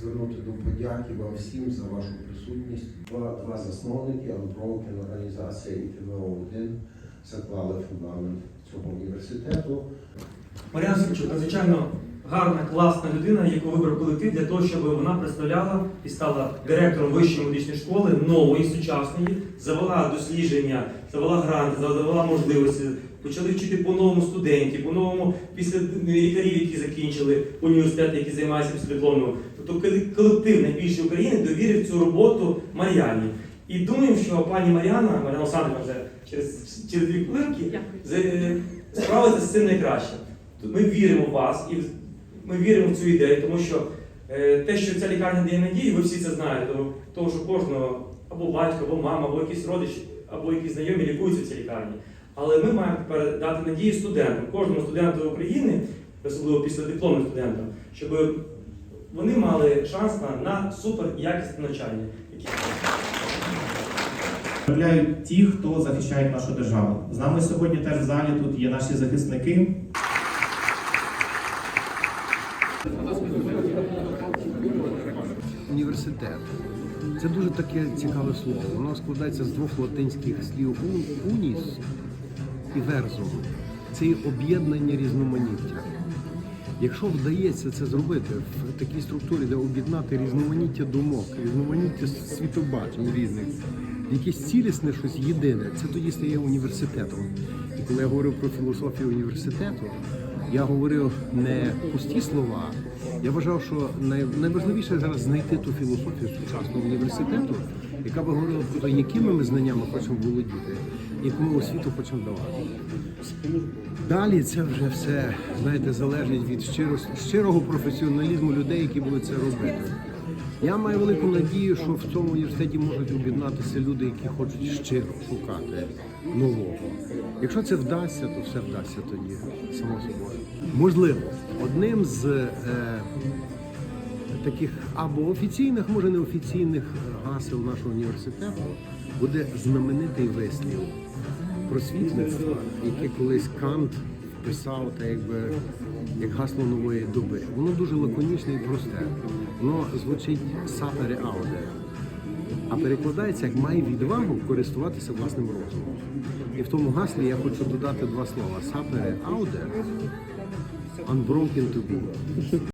звернути до подяки вам всім за вашу присутність. Два, два засновники Unbroken організація і ТВО-1 заклали фундамент цього університету. Мар'яна Савчук надзвичайно гарна, класна людина, яку вибрав колектив для того, щоб вона представляла і стала директором вищої медичної школи нової, сучасної, завела дослідження, завела гранти, завела можливості. Почали вчити по-новому студентів, по-новому після лікарів, які закінчили університет, які займаються післядипломною. Тобто колектив найбільший України довірив цю роботу Мар'яні. І думаю, що пані Мар'яна, Мар'яна Олександрівна вже через, через дві хвилинки з- справиться з цим найкраще. Ми віримо в вас і ми віримо в цю ідею, тому що е, те, що ця лікарня дає надію, ви всі це знаєте, тому- тому що кожного або батько, або мама, або якийсь родич, або якісь знайомі лікуються в цій лікарні. Але ми маємо тепер дати надію студентам, кожному студенту України, особливо після дипломним студентам, щоб вони мали шанс на, на супер якісне навчання. ті, хто захищають нашу державу. З нами сьогодні теж в залі тут є наші захисники. Університет. Це дуже таке цікаве слово. Воно складається з двох латинських слів уніс і верзум. Це об'єднання різноманіття. Якщо вдається це зробити в такій структурі, де об'єднати різноманіття думок, різноманіття світобачень різних, якесь цілісне щось єдине, це тоді стає університетом. І коли я говорив про філософію університету, я говорив не пусті слова. Я вважав, що найважливіше зараз знайти ту філософію сучасного університету, яка би говорила про те, якими ми знаннями хочемо володіти, яку ми освіту хочемо давати. Далі це вже все знаєте залежить від щиро, щирого професіоналізму людей, які будуть це робити. Я маю велику надію, що в цьому університеті можуть об'єднатися люди, які хочуть щиро шукати нового. Якщо це вдасться, то все вдасться тоді, само собою. Можливо, одним з е, таких або офіційних, може неофіційних е, гасел нашого університету буде знаменитий вислів просвітництва, яке колись Кант писав та якби як гасло нової доби. Воно дуже лаконічне і просте. Воно звучить сапере ауде, а перекладається як має відвагу користуватися власним розумом. І в тому гаслі я хочу додати два слова: сапере ауде, unbroken to be.